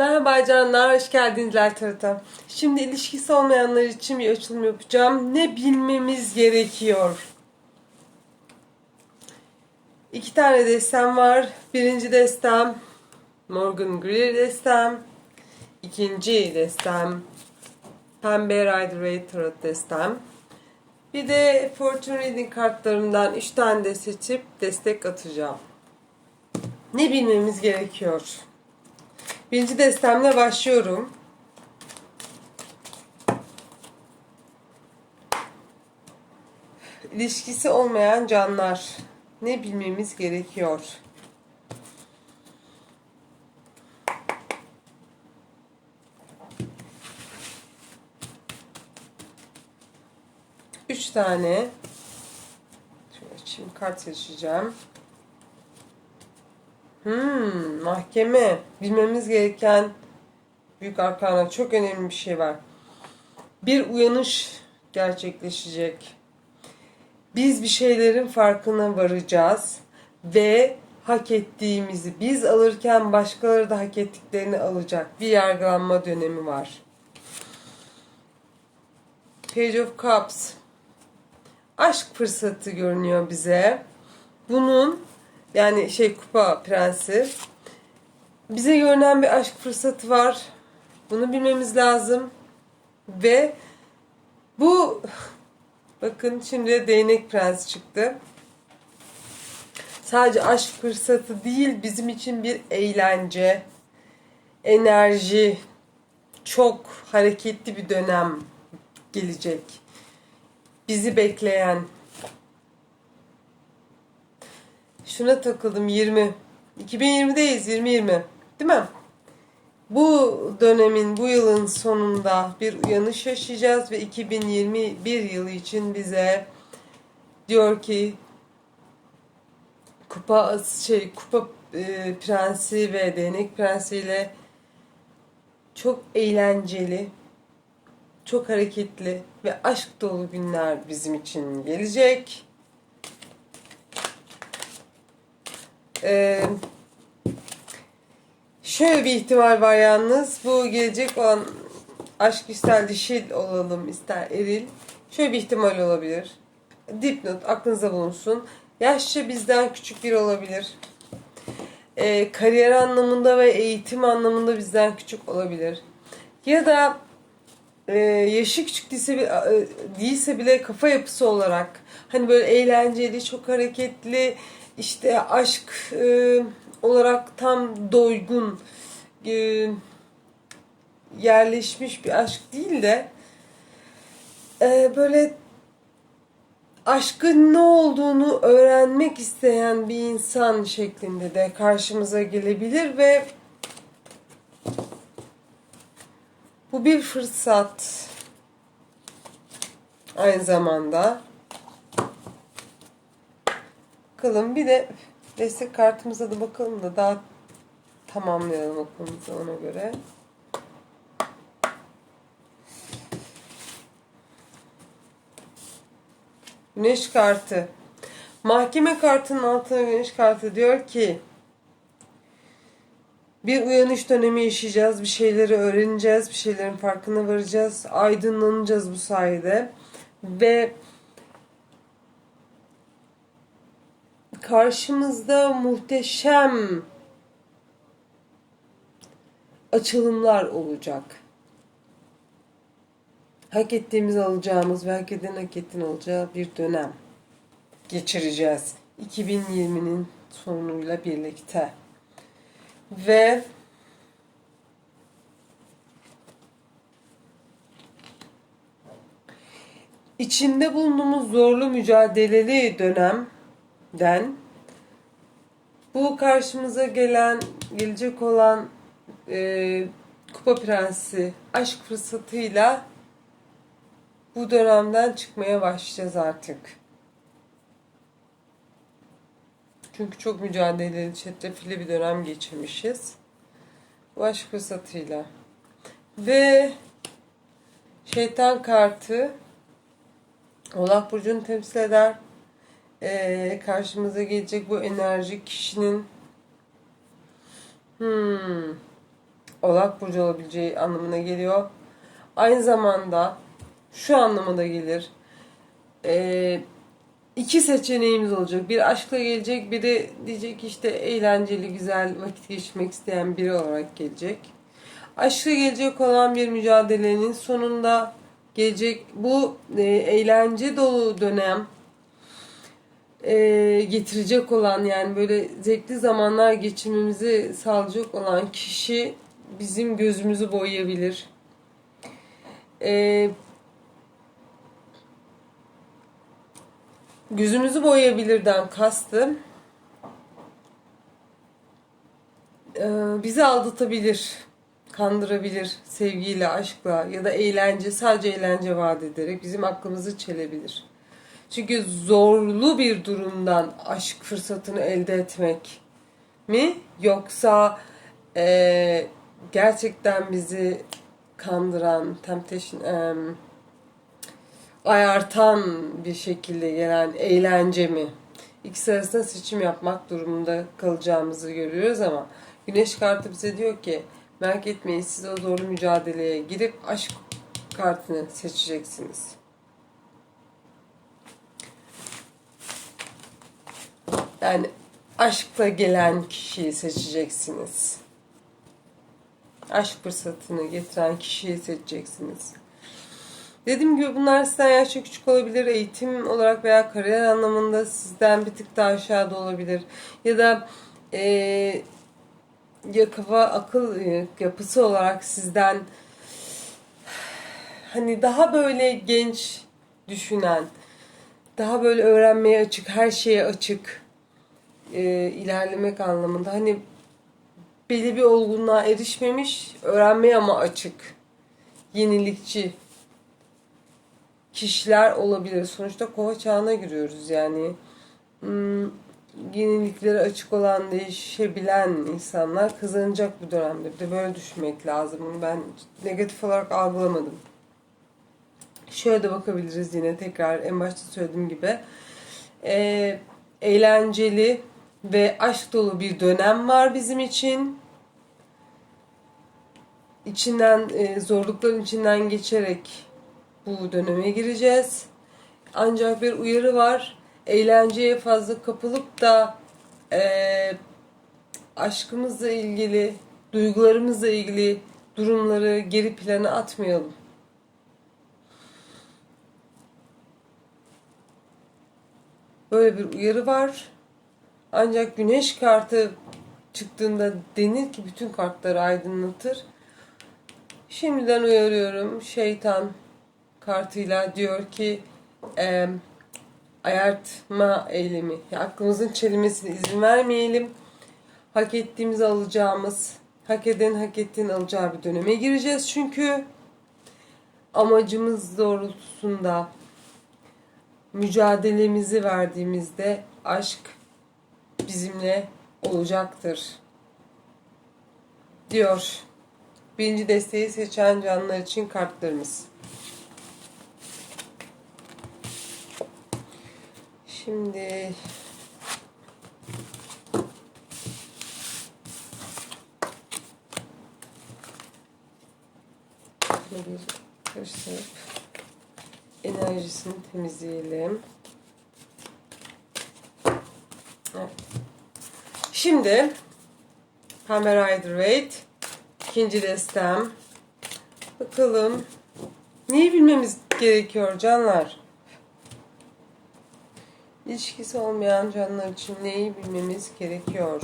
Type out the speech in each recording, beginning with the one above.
Merhaba canlar, hoş geldiniz Tarot'a. Şimdi ilişkisi olmayanlar için bir açılım yapacağım. Ne bilmemiz gerekiyor? İki tane destem var. Birinci destem Morgan Greer destem. İkinci destem Pembe Rider Waite Tarot destem. Bir de Fortune Reading kartlarımdan 3 tane de seçip destek atacağım. Ne bilmemiz gerekiyor? Birinci destemle başlıyorum. İlişkisi olmayan canlar. Ne bilmemiz gerekiyor? Üç tane. Şöyle açayım kart seçeceğim. Hmm, mahkeme. Bilmemiz gereken büyük arkana çok önemli bir şey var. Bir uyanış gerçekleşecek. Biz bir şeylerin farkına varacağız ve hak ettiğimizi biz alırken başkaları da hak ettiklerini alacak. Bir yargılanma dönemi var. Page of Cups. Aşk fırsatı görünüyor bize. Bunun yani şey kupa prensi. Bize görünen bir aşk fırsatı var. Bunu bilmemiz lazım. Ve bu bakın şimdi de değnek prens çıktı. Sadece aşk fırsatı değil bizim için bir eğlence, enerji, çok hareketli bir dönem gelecek. Bizi bekleyen Şuna takıldım 20. 2020'deyiz 2020. Değil mi? Bu dönemin, bu yılın sonunda bir uyanış yaşayacağız ve 2021 yılı için bize diyor ki kupa şey kupa e, prensi ve değnek prensiyle çok eğlenceli, çok hareketli ve aşk dolu günler bizim için gelecek. Ee, şöyle bir ihtimal var yalnız. Bu gelecek olan aşk ister dişil olalım ister eril. Şöyle bir ihtimal olabilir. Dipnot aklınıza bulunsun. Yaşça bizden küçük biri olabilir. Ee, kariyer anlamında ve eğitim anlamında bizden küçük olabilir. Ya da e, yaşı küçük değilse, e, değilse bile kafa yapısı olarak hani böyle eğlenceli, çok hareketli, işte aşk e, olarak tam doygun e, yerleşmiş bir aşk değil de e, böyle aşkın ne olduğunu öğrenmek isteyen bir insan şeklinde de karşımıza gelebilir ve bu bir fırsat aynı zamanda. Bakalım bir de destek kartımıza da bakalım da daha tamamlayalım okulumuzu ona göre. Güneş kartı. Mahkeme kartının altına güneş kartı diyor ki bir uyanış dönemi yaşayacağız. Bir şeyleri öğreneceğiz. Bir şeylerin farkına varacağız. Aydınlanacağız bu sayede. Ve karşımızda muhteşem açılımlar olacak. Hak ettiğimiz alacağımız ve hak eden hak ettiğin olacağı bir dönem geçireceğiz. 2020'nin sonuyla birlikte. Ve içinde bulunduğumuz zorlu mücadeleli dönemden bu karşımıza gelen, gelecek olan e, Kupa Prensi aşk fırsatıyla bu dönemden çıkmaya başlayacağız artık. Çünkü çok mücadeleli, çetrefilli bir dönem geçirmişiz. Bu aşk fırsatıyla. Ve şeytan kartı Oğlak Burcu'nu temsil eder. Ee, karşımıza gelecek bu enerji kişinin hmm, Oğlak Burcu olabileceği anlamına geliyor. Aynı zamanda şu anlama da gelir. Ee, iki seçeneğimiz olacak. Bir aşkla gelecek, biri diyecek işte eğlenceli, güzel vakit geçirmek isteyen biri olarak gelecek. Aşkla gelecek olan bir mücadelenin sonunda gelecek bu e, eğlence dolu dönem e, getirecek olan yani böyle zevkli zamanlar geçirmemizi sağlayacak olan kişi bizim gözümüzü boyayabilir. E, gözümüzü boyayabilirden kastım e, bizi aldatabilir, kandırabilir sevgiyle, aşkla ya da eğlence, sadece eğlence vaat ederek bizim aklımızı çelebilir. Çünkü zorlu bir durumdan aşk fırsatını elde etmek mi yoksa e, gerçekten bizi kandıran, temptation, e, ayartan bir şekilde gelen eğlence mi? İkisi arasında seçim yapmak durumunda kalacağımızı görüyoruz ama Güneş kartı bize diyor ki merak etmeyin siz o zorlu mücadeleye girip aşk kartını seçeceksiniz. Yani aşkla gelen kişiyi seçeceksiniz. Aşk fırsatını getiren kişiyi seçeceksiniz. Dediğim gibi bunlar sizden yaşça küçük olabilir. Eğitim olarak veya kariyer anlamında sizden bir tık daha aşağıda olabilir. Ya da e, ya kafa akıl e, yapısı olarak sizden hani daha böyle genç düşünen, daha böyle öğrenmeye açık, her şeye açık e, ilerlemek anlamında. Hani belli bir olgunluğa erişmemiş, öğrenmeye ama açık, yenilikçi kişiler olabilir. Sonuçta kova çağına giriyoruz yani. Hmm, yeniliklere açık olan, değişebilen insanlar kazanacak bir dönemde. Bir de böyle düşünmek lazım. Ben negatif olarak algılamadım. Şöyle de bakabiliriz yine tekrar en başta söylediğim gibi. Ee, eğlenceli ve aşk dolu bir dönem var bizim için. İçinden, e, zorlukların içinden geçerek bu döneme gireceğiz. Ancak bir uyarı var. Eğlenceye fazla kapılıp da e, aşkımızla ilgili, duygularımızla ilgili durumları geri plana atmayalım. Böyle bir uyarı var. Ancak güneş kartı çıktığında denir ki bütün kartları aydınlatır. Şimdiden uyarıyorum. Şeytan kartıyla diyor ki e, ayartma eylemi. Aklımızın çelimesine izin vermeyelim. Hak ettiğimizi alacağımız, hak eden hak ettiğini alacağı bir döneme gireceğiz çünkü amacımız doğrultusunda mücadelemizi verdiğimizde aşk bizimle olacaktır. Diyor. Birinci desteği seçen canlılar için kartlarımız. Şimdi bir karıştırıp enerjisini temizleyelim. Evet. Şimdi Waite ikinci destem. Bakalım neyi bilmemiz gerekiyor canlar? İlişkisi olmayan canlılar için neyi bilmemiz gerekiyor?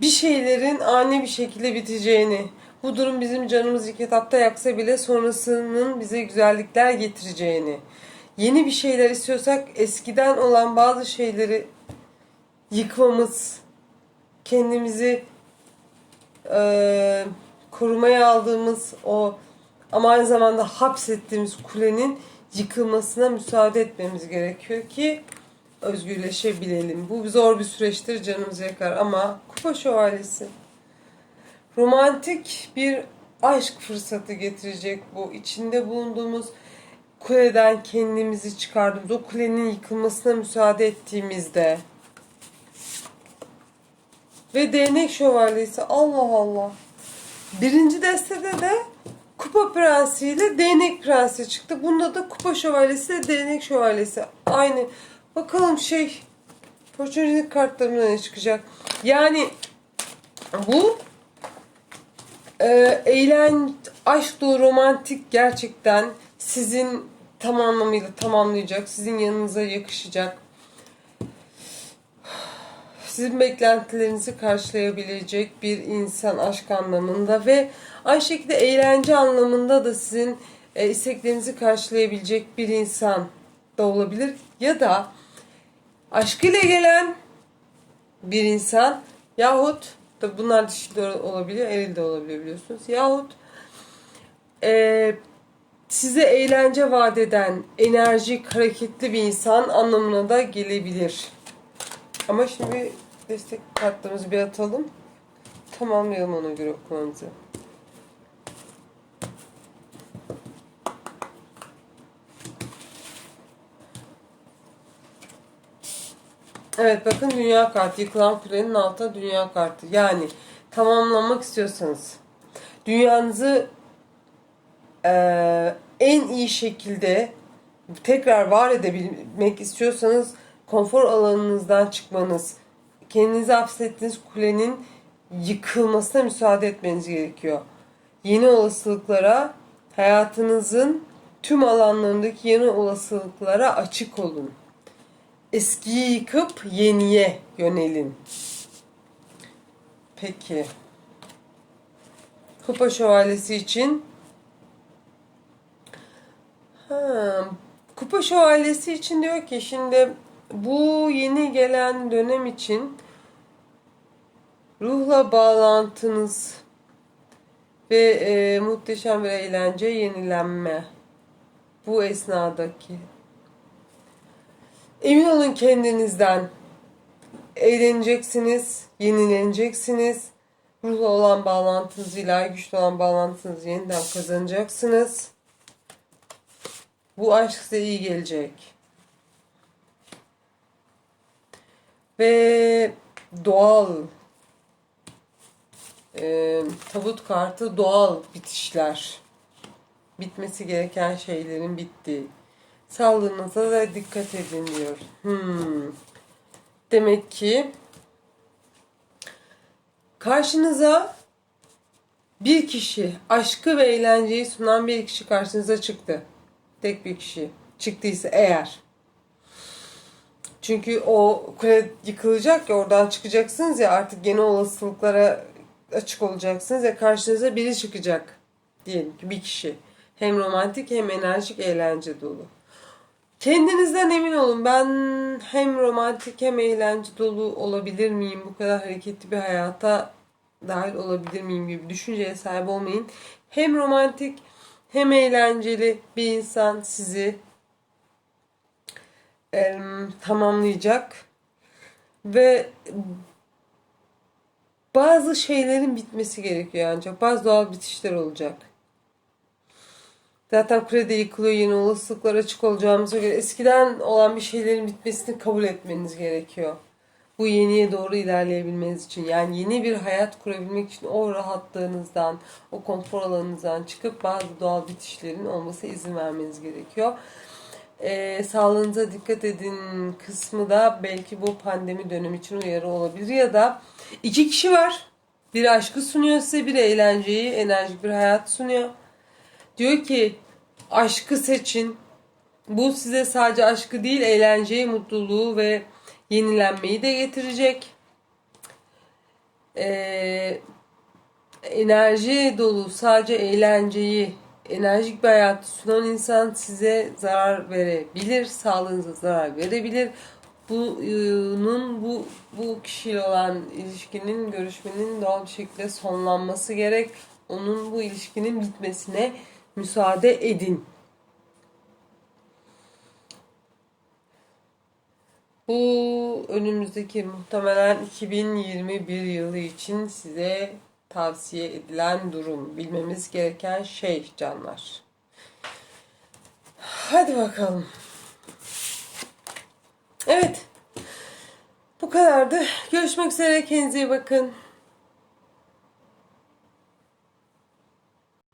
Bir şeylerin ani bir şekilde biteceğini, bu durum bizim canımızı ilk etapta yaksa bile sonrasının bize güzellikler getireceğini, yeni bir şeyler istiyorsak eskiden olan bazı şeyleri yıkmamız, kendimizi e, korumaya aldığımız o ama aynı zamanda hapsettiğimiz kulenin yıkılmasına müsaade etmemiz gerekiyor ki özgürleşebilelim. Bu zor bir süreçtir canımızı yakar ama kupa şövalyesi romantik bir aşk fırsatı getirecek bu. içinde bulunduğumuz kuleden kendimizi çıkardığımız, o kulenin yıkılmasına müsaade ettiğimizde ve değnek şövalyesi Allah Allah. Birinci destede de kupa prensi ile değnek prensi çıktı. Bunda da kupa şövalyesi ile değnek şövalyesi. Aynı. Bakalım şey Fortune kartlarımda ne çıkacak? Yani bu e, eğlen aşk dolu romantik gerçekten sizin tam anlamıyla tamamlayacak, sizin yanınıza yakışacak, sizin beklentilerinizi karşılayabilecek bir insan aşk anlamında ve aynı şekilde eğlence anlamında da sizin e, isteklerinizi karşılayabilecek bir insan da olabilir ya da aşkıyla gelen bir insan yahut da bunlar dişi de olabiliyor, eril de olabiliyor biliyorsunuz. Yahut e, size eğlence vaat eden enerjik, hareketli bir insan anlamına da gelebilir. Ama şimdi destek kartlarımızı bir atalım. Tamamlayalım ona göre okumamızı. Evet bakın dünya kartı. Yıkılan kulenin altında dünya kartı. Yani tamamlamak istiyorsanız dünyanızı eee, en iyi şekilde tekrar var edebilmek istiyorsanız konfor alanınızdan çıkmanız, kendinizi hapsettiğiniz kulenin yıkılmasına müsaade etmeniz gerekiyor. Yeni olasılıklara, hayatınızın tüm alanlarındaki yeni olasılıklara açık olun. Eskiyi yıkıp yeniye yönelin. Peki. Kupa şövalyesi için Ha, Kupa Şövalyesi için diyor ki şimdi bu yeni gelen dönem için ruhla bağlantınız ve e, muhteşem bir eğlence, yenilenme bu esnadaki. Emin olun kendinizden. Eğleneceksiniz, yenileneceksiniz. Ruhla olan bağlantınızı, ilahi güçlü olan bağlantınızı yeniden kazanacaksınız. Bu aşk size iyi gelecek. Ve doğal e, tabut kartı doğal bitişler. Bitmesi gereken şeylerin bittiği. Sağlığınıza da dikkat edin diyor. Hmm. Demek ki karşınıza bir kişi, aşkı ve eğlenceyi sunan bir kişi karşınıza çıktı tek bir kişi çıktıysa eğer. Çünkü o kule yıkılacak ya oradan çıkacaksınız ya artık yeni olasılıklara açık olacaksınız ya karşınıza biri çıkacak diyelim ki bir kişi. Hem romantik hem enerjik eğlence dolu. Kendinizden emin olun ben hem romantik hem eğlence dolu olabilir miyim? Bu kadar hareketli bir hayata dahil olabilir miyim gibi düşünceye sahip olmayın. Hem romantik hem eğlenceli bir insan sizi e, tamamlayacak ve bazı şeylerin bitmesi gerekiyor ancak bazı doğal bitişler olacak. Zaten kurede yıkılıyor yeni olasılıklar açık olacağımıza göre eskiden olan bir şeylerin bitmesini kabul etmeniz gerekiyor. Bu yeniye doğru ilerleyebilmeniz için yani yeni bir hayat kurabilmek için o rahatlığınızdan, o konfor alanınızdan çıkıp bazı doğal bitişlerin olması izin vermeniz gerekiyor. Ee, sağlığınıza dikkat edin kısmı da belki bu pandemi dönemi için uyarı olabilir ya da iki kişi var. Biri aşkı sunuyor size, biri eğlenceyi, enerjik bir hayat sunuyor. Diyor ki aşkı seçin. Bu size sadece aşkı değil, eğlenceyi, mutluluğu ve yenilenmeyi de getirecek. Ee, enerji dolu sadece eğlenceyi, enerjik bir hayat sunan insan size zarar verebilir, sağlığınıza zarar verebilir. Bunun bu bu kişiyle olan ilişkinin, görüşmenin doğal bir şekilde sonlanması gerek. Onun bu ilişkinin bitmesine müsaade edin. Bu önümüzdeki muhtemelen 2021 yılı için size tavsiye edilen durum. Bilmemiz gereken şey canlar. Hadi bakalım. Evet. Bu kadardı. Görüşmek üzere. Kendinize iyi bakın.